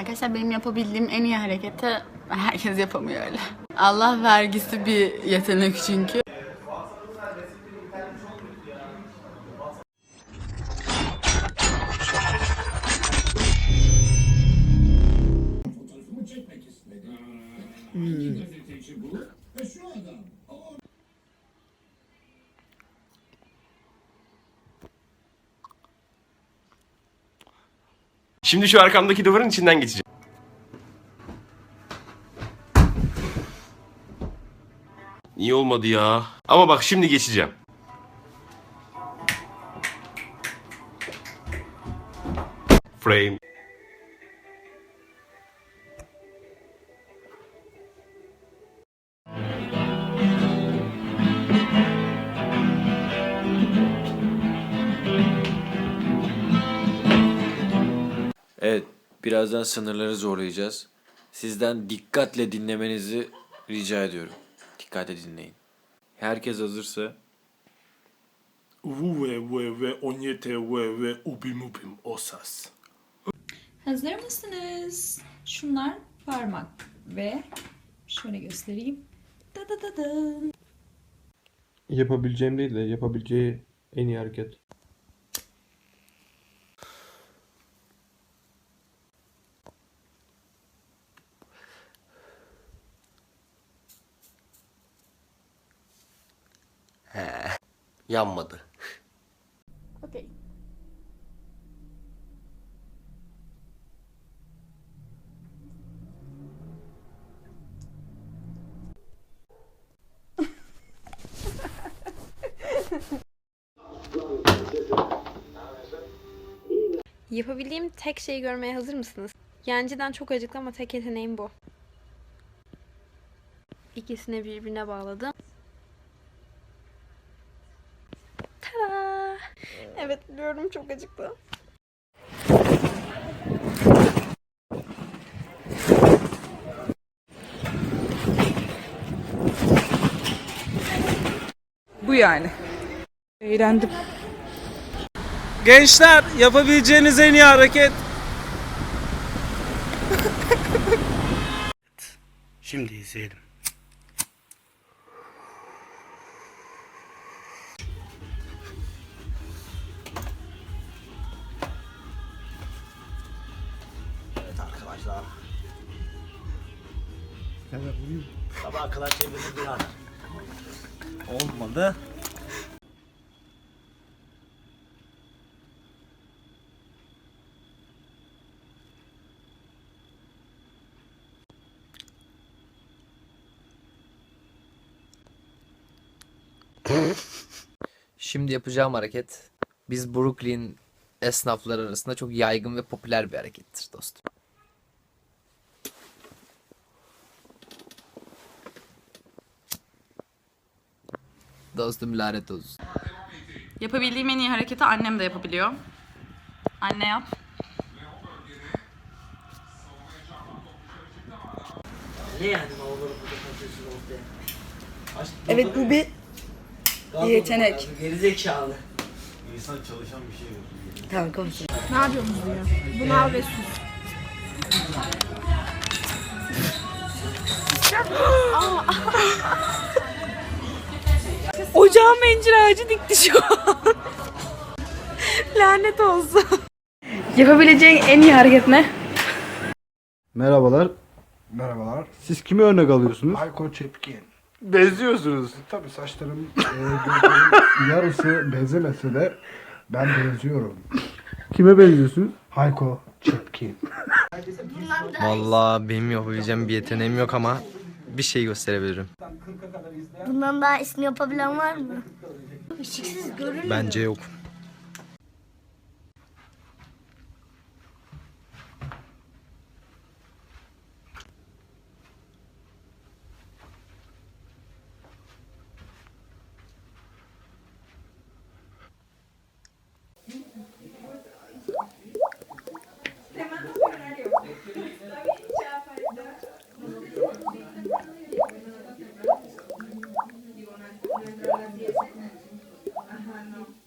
Arkadaşlar benim yapabildiğim en iyi hareketi herkes yapamıyor öyle. Allah vergisi bir yetenek çünkü. Şimdi şu arkamdaki duvarın içinden geçeceğim. İyi olmadı ya. Ama bak şimdi geçeceğim. Frame. Birazdan sınırları zorlayacağız. Sizden dikkatle dinlemenizi rica ediyorum. Dikkatle dinleyin. Herkes hazırsa Uwe wewe onyete wewe ubim ubim osas. Hazır mısınız? Şunlar parmak ve şöyle göstereyim. Da da da da. Yapabileceğim değil de yapabileceği en iyi hareket. Yanmadı. Okey. Yapabildiğim tek şeyi görmeye hazır mısınız? Yancıdan çok acıktı ama tek yeteneğim bu. İkisini birbirine bağladım. Evet biliyorum çok acıktı. Bu yani. Eğlendim. Gençler yapabileceğiniz en iyi hareket Şimdi izleyelim. Evet arkadaşlar. Sabah kadar çevirdim bir an. Olmadı. Şimdi yapacağım hareket biz Brooklyn esnafları arasında çok yaygın ve popüler bir harekettir dostum. Dostum lanet olsun. Yapabildiğim en iyi hareketi annem de yapabiliyor. Anne yap. Ne yani burada ortaya? Aşk- Evet bu bir yetenek. bu Gerizekalı. Tamam konuşalım. Ocağıma incir ağacı dikti şu an. Lanet olsun. Yapabileceğin en iyi hareket ne? Merhabalar. Merhabalar. Siz kimi örnek alıyorsunuz? Hayko Çepkin. Benziyorsunuz. Tabii saçlarım e, gözlerim yarısı benzemese de ben benziyorum. Kime benziyorsunuz? Hayko Çepkin. Vallahi benim yapabileceğim bir yeteneğim yok ama bir şey gösterebilirim. Bundan daha iyisini yapabilen var mı? Bence yok. Правильно.